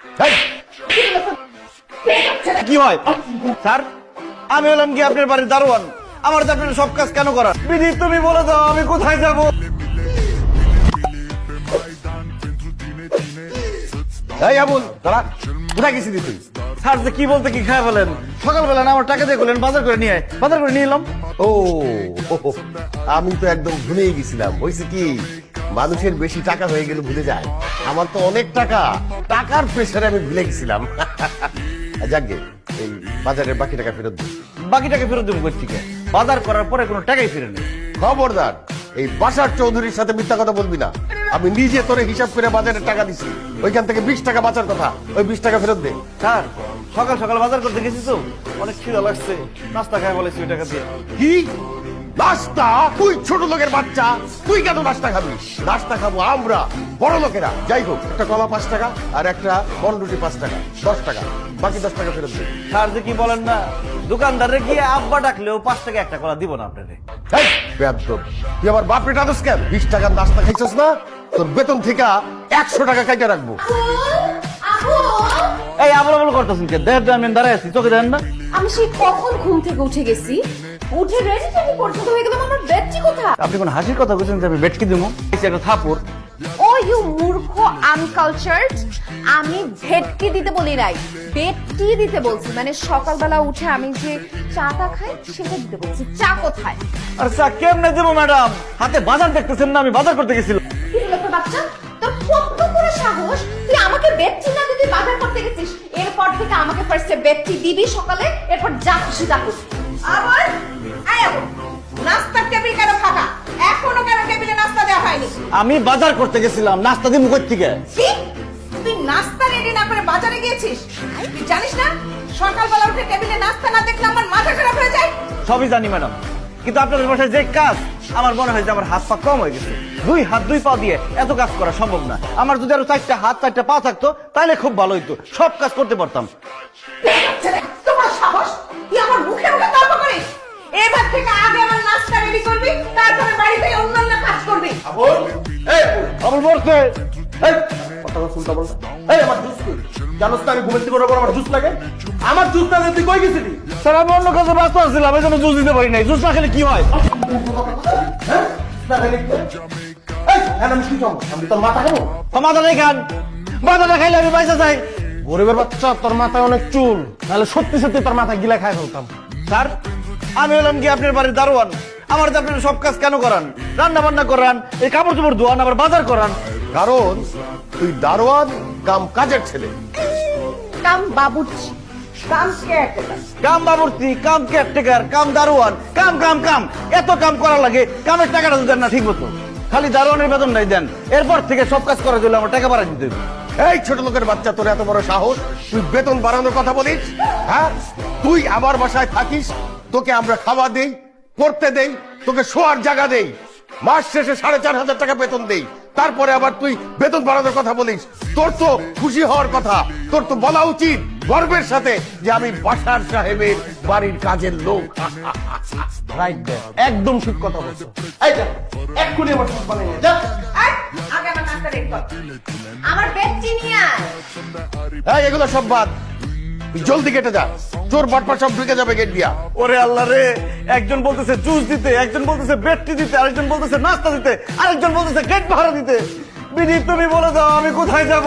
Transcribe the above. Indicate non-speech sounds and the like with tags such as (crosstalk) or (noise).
হেই, কি হয় স্যার আমি হলাম কি আপনার বাড়ির দারোয়ান আমার তো আপনার সব কাজ কেন বিধি তুমি বলে দাও আমি কোথায় যাব এই আবুল তোরা কোথায় গেছিলি তুই স্যার যে কি বলতে কি খায় বলেন সকালবেলা না আমার টাকা দিয়ে করলেন বাজার করে নিয়ে আয়। বাজার করে নিয়ে এলাম ও আমি তো একদম ভুলেই গেছিলাম হয়েছে কি মানুষের বেশি টাকা হয়ে গেলে ভুলে যায়। আমার তো অনেক টাকা। টাকার প্রেশারে আমি ভুলে গেছিলাম। (laughs) যাকে এই বাজারের বাকি টাকা ফেরত দিই বাকি টাকা ফেরত দেবো থেকে বাজার করার পরে কোনো টাকাই ফিরে নেই। খবরদার এই বাসার চৌধুরীর সাথে মিথ্যা কথা বলবি না। আমি নিজে তোরে হিসাব করে বাজারে টাকা দিছি। ওইখান থেকে বিশ টাকা বাঁচার কথা। ওই বিশ টাকা ফেরত দে। স্যার সকাল সকাল বাজার করতে গেছি তো? অনেক খিদা লাগছে। নাস্তা খাই বলেছি ওই টাকা দিয়ে। কি? নাস্তা? তুই ছোট লোকের বাচ্চা। তুই কেন নাস্তা খাবি? নাস্তা খাব আমরা বড় লোকেরা। যাই হোক একটা কলা পাঁচ টাকা আর একটা বনরুটি পাঁচ টাকা দশ টাকা। বাকি দশ টাকা ফেরত দে স্যার যে কি বলেন না? দোকানদারে গিয়ে আব্বা ডাকলেও পাঁচ টাকা একটা কলা দিব না আপনাদের। তুই আমার বাপ রেটা দোষ কেন? বিশ টাকার নাস্তা খাইছস না? তোর বেতন থেকে একশো টাকা কাইটা রাখব। এই আবল আবল করতেছেন কে? দেড় আমি দাঁড়ায় আছি চোখে দেন না? আমি সেই কখন ঘুম থেকে উঠে গেছি? উঠে টেডি পর্যন্ত হয়ে গেলাম আমার বেডটি কোথায় আপনি কোন হাসির কথা বলছেন আমি বেটকি দেবো? এই একটা থাপড়। ও ইউ মূর্খ আনকালচার্ড আমি ভেটকি দিতে বলি নাই। বেডটি দিতে বলছি মানে সকালবেলা উঠে আমি যে চাটা খাই সেটা দিতে বলছি। চা কোথায়? আর চা কেমনে দেবো ম্যাডাম? হাতে বাজার দেখতেছেন না আমি বাজার করতে গেছিলাম। বাচ্চা? তোর কত বড় সাহস? তুই আমাকে বেডটি না এরপর থেকে আমাকে ফার্স্টে বেডটি দিবি সকালে এরপর যা খুশি তা করবি। আবার আয় নাস্তার টেবিল কেন ফাঁকা? এখনও কেন টেবিলে নাস্তা দেওয়া হয়নি? আমি বাজার করতে গেছিলাম নাস্তা দিব কই থেকে? কি তুই নাস্তা রেডি না করে বাজারে গিয়েছিস? তুই জানিস না সকালবেলা উঠে টেবিলে নাস্তা না দেখলে আমার মাথা খারাপ হয়ে যায়? সবই জানি ম্যাডাম কিন্তু আপনাদের বাসায় যে কাজ আমার মনে হয় যে আমার হাত পা কম হয়ে গেছে। দুই হাত দুই পা দিয়ে এত কাজ করা সম্ভব না। আমার যদি আরও চারটা হাত চারটা পা থাকতো তাহলে খুব ভালো হইতো। সব কাজ করতে পারতাম। ছেলে, তোমার সাহস? তুই আমার মুখে মুখে তর্ক করিস? এবার থেকে আগে আমার নাস্তা রেডি করবি তারপরে বাড়িতে অন্যান্য কাজ করবি। আবুল? এই আবুল বলতে এই, কথা শুনতে বলতে। এই, আমার জুস কই? জানোস না আমি ঘুমের থেকে ওঠার পর আমার জুস লাগে? আমার জুস না তুই কই গেছিলি? স্যার, আমি অন্য কাজে ব্যস্ত ছিলাম, এই জন্য জুস দিতে পারি নাই। জুস না খেলে কি হয়? হ্যাঁ? না খেলে কি এই, হ্যাঁ, আমি কি খাব? আমি তোর মাথা খাব? তো মাথা নেই খান। খাইলে আমি পয়সা চাই। গরিবের বাচ্চা তোর মাথায় অনেক চুল নাহলে সত্যি সত্যি তোর মাথায় গিলা খাই ফেলতাম স্যার আমি হলাম কি আপনার বাড়ির দারোয়ান আমার আপনার সব কাজ কেন করান রান্না বান্না করান এই কাপড় চোপড় ধোয়ান আবার বাজার করান কারণ তুই দারোয়ান কাম কাজের ছেলে। কাম বাবুর্চি কাম কেয়ারটেকার। কাম বাবুর্চি কাম কেয়ারটেকার কাম দারোয়ান কাম কাম কাম। এত কাম করা লাগে কামের টাকাটা দেন না ঠিক মতো। খালি দারোয়ানের বেতন নাই দেন। এরপর থেকে সব কাজ করার জন্য আমার টাকা বাড়াই দিতে হবে। এই ছোট লোকের বাচ্চা তোর এত বড় সাহস? তুই বেতন বাড়ানোর কথা বলিস? হ্যাঁ? তুই আমার বাসায় থাকিস তোকে আমরা খাওয়া দেই পড়তে দেই তোকে শোয়ার জায়গা দেই। মাস শেষে সাড়ে চার হাজার টাকা বেতন দেই। তারপরে আবার তুই বেতন বাড়ানোর কথা বলিস। তোর তো খুশি হওয়ার কথা। তোর তো বলা উচিত গর্বের সাথে যে আমি বাসার সাহেবের বাড়ির কাজের লোক। রাইট একদম ঠিক কথা বলছো। এক্ষুনি আমার সব বানিয়ে যা। আগে আমার নাস্তা রেডি কর আমার বেডটি নিয়ে আয়। এই এগুলো সব বাদ। তুই জলদি কেটে যা। চোর বাটপা সব ঢুকে যাবে গেট দিয়া। ওরে আল্লাহ রে, একজন বলতেছে জুস দিতে, একজন বলতেছে বেডটি দিতে, আরেকজন বলতেছে নাস্তা দিতে, আরেকজন বলতেছে গেট ভাড়া দিতে। বিনি তুমি বলে দাও, আমি কোথায় যাব?